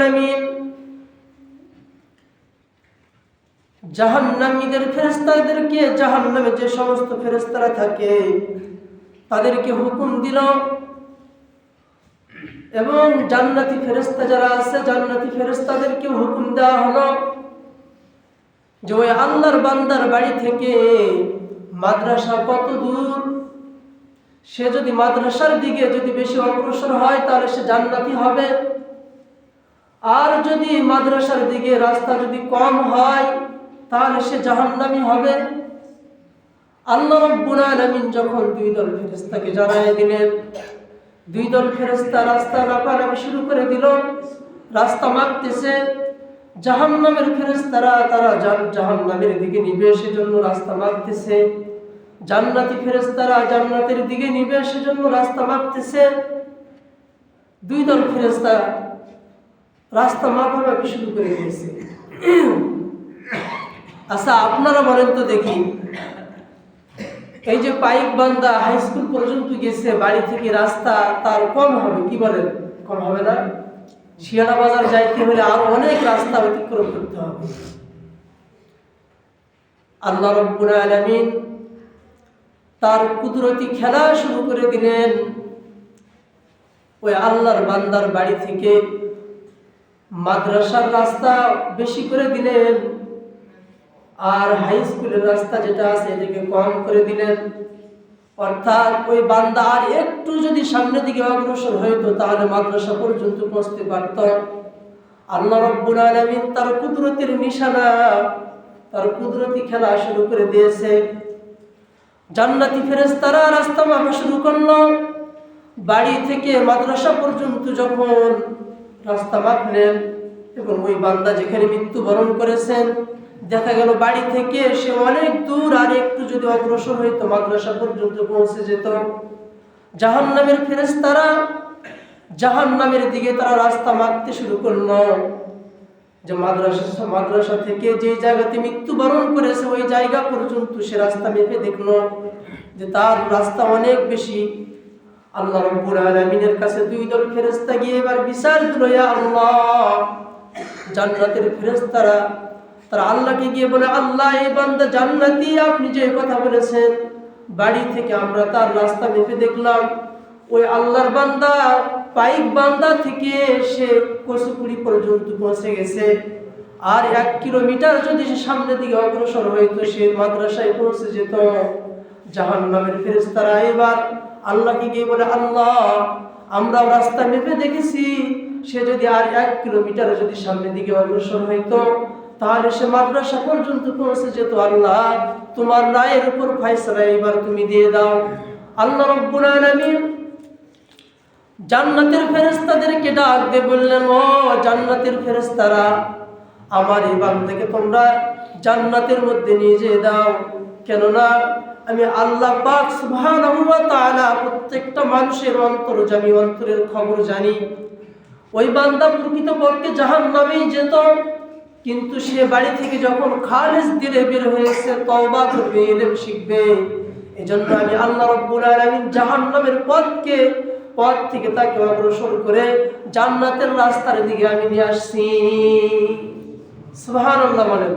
আলামিন। জাহান্নামীদের ফেরেস্তাদেরকে জাহান্নামে যে সমস্ত ফেরেস্তারা থাকে, তাদেরকে হুকুম দিল। এবং জান্নাতি ফেরেস্তা যারা আছে, জান্নাতি ফেরেস্তাদেরকে হুকুম দেওয়া হলো যে, ওই আল্লাহর বান্দার বাড়ি থেকে মাদ্রাসা কত দূর? সে যদি মাদ্রাসার দিকে যদি বেশি অগ্রসর হয়, তাহলে সে জান্নাতি হবে। আর যদি মাদ্রাসার দিকে রাস্তা যদি কম হয়, তাহলে সে জাহান্নামি হবে। আল্লাহ রব্বুল আলামিন যখন দুই দল ফেরেশতাকে জানায় দিলেন, দুই দল ফেরেশতা রাস্তা নাপানাপি শুরু করে দিল, রাস্তা মাপতেছে। জাহান্নামের ফেরেশতারা তারা জাহান্নামের দিকে নিবে, সেজন্য রাস্তা মাপতেছে। জান্নাতি ফেরেশতারা জান্নাতের দিকে নিবে, সেজন্য রাস্তা মাপতেছে। দুই দল ফেরেশতা রাস্তা মাপামাপি শুরু করে দিয়েছে। আচ্ছা আপনারা বলেন তো দেখি। এই যে পাইক বান্দা হাই স্কুল পর্যন্ত গেছে, বাড়ি থেকে রাস্তা তার কম হবে, কি বলেন? কম হবে না? শিয়ালা বাজার যাইতে হলে আরও অনেক রাস্তা অতিক্রম করতে হবে। আল্লাহ রব্বুল আলামিন তার কুদরতি খেলা শুরু করে দিলেন। ওই আল্লাহর বান্দার বাড়ি থেকে মাদ্রাসার রাস্তা বেশি করে দিলেন, আর হাই স্কুলের রাস্তা যেটা আছে এটাকে কম করে দিলেন। অর্থাৎ ওই বান্দা আর একটু যদি সামনের দিকে অগ্রসর হইতো, তাহলে মাদ্রাসা পর্যন্ত পৌঁছতে পারত। আল্লাহ রব্বুল আলমিন তার কুদরতির নিশানা, তার কুদরতি খেলা শুরু করে দিয়েছে। জান্নাতি ফেরেশতারা রাস্তা মাপা শুরু করল। বাড়ি থেকে মাদ্রাসা পর্যন্ত যখন রাস্তা মাপলেন এবং ওই বান্দা যেখানে মৃত্যুবরণ করেছেন, দেখা গেল বাড়ি থেকে সে অনেক দূর আর একটু যদি অগ্রসর হইতো, মাদ্রাসা পর্যন্ত পৌঁছে যেত। জাহান নামের ফেরেস্তারা জাহান নামের দিকে তারা রাস্তা মাপতে শুরু করল। যে মাদ্রাসা মাদ্রাসা থেকে যে জায়গাতে মৃত্যুবরণ করেছে, ওই জায়গা পর্যন্ত সে রাস্তা মেপে দেখল যে তার রাস্তা অনেক বেশি। আল্লাহ রব্বুল আলামিনের কাছে দুই দল ফেরেশতা গিয়ে এবার বিচার দিল, ইয়া আল্লাহ! জান্নাতের ফেরেশতারা, তারা আল্লাহকে গিয়ে বলে, আল্লাহ, এই বান্দা জান্নাতি, আপনি যে কথা বলেছেন, বাড়ি থেকে আমরা তার রাস্তা মেপে দেখলাম। ওই আল্লাহর বান্দা, পাইক বান্দা থেকে সে কচুপুরি পর্যন্ত পৌঁছে গেছে। আর এক কিলোমিটার যদি সে সামনের দিকে অগ্রসর হইতো, সে মাদ্রাসায় পৌঁছে যেত। জাহান নামের ফেরেস্তারা এবার আল্লাহকে গিয়ে বলে, আল্লাহ আমরা রাস্তা মেপে দেখেছি। সে যদি আর এক কিলোমিটার যদি সামনের দিকে অগ্রসর হইতো, তাহলে সে মাদ্রাসা পর্যন্ত পৌঁছে যেত। আল্লাহ, তোমার রায়ের উপর ফাইসলা এবার তুমি দিয়ে দাও। আল্লাহ রব্বুল আলামিন জান্নাতের ফেরেস্তাদেরকে ডাক দিয়ে বললেন, ও জান্নাতের ফেরেস্তারা আমার এই বান্দাকে তোমরা জান্নাতের মধ্যে নিয়ে যেয়ে দাও। কেননা আমি আল্লাহ পাক সুবহানাহু ওয়া তাআলা প্রত্যেকটা মানুষের অন্তর জানি, অন্তরের খবর জানি। ওই বান্দা প্রকৃতপক্ষে জাহান্নামেই যেত, কিন্তু সে বাড়ি থেকে যখন খালেজ দিলে বের হয়েছে, তওবা করবে ইলম শিখবে। এজন্য আমি আল্লাহ রাব্বুল আলামিন জাহান্নামের পথকে, পথ থেকে তাকে অগ্রসর করে জান্নাতের রাস্তার দিকে আমি নিয়ে আসছি। সুবহানাল্লাহ বলেন।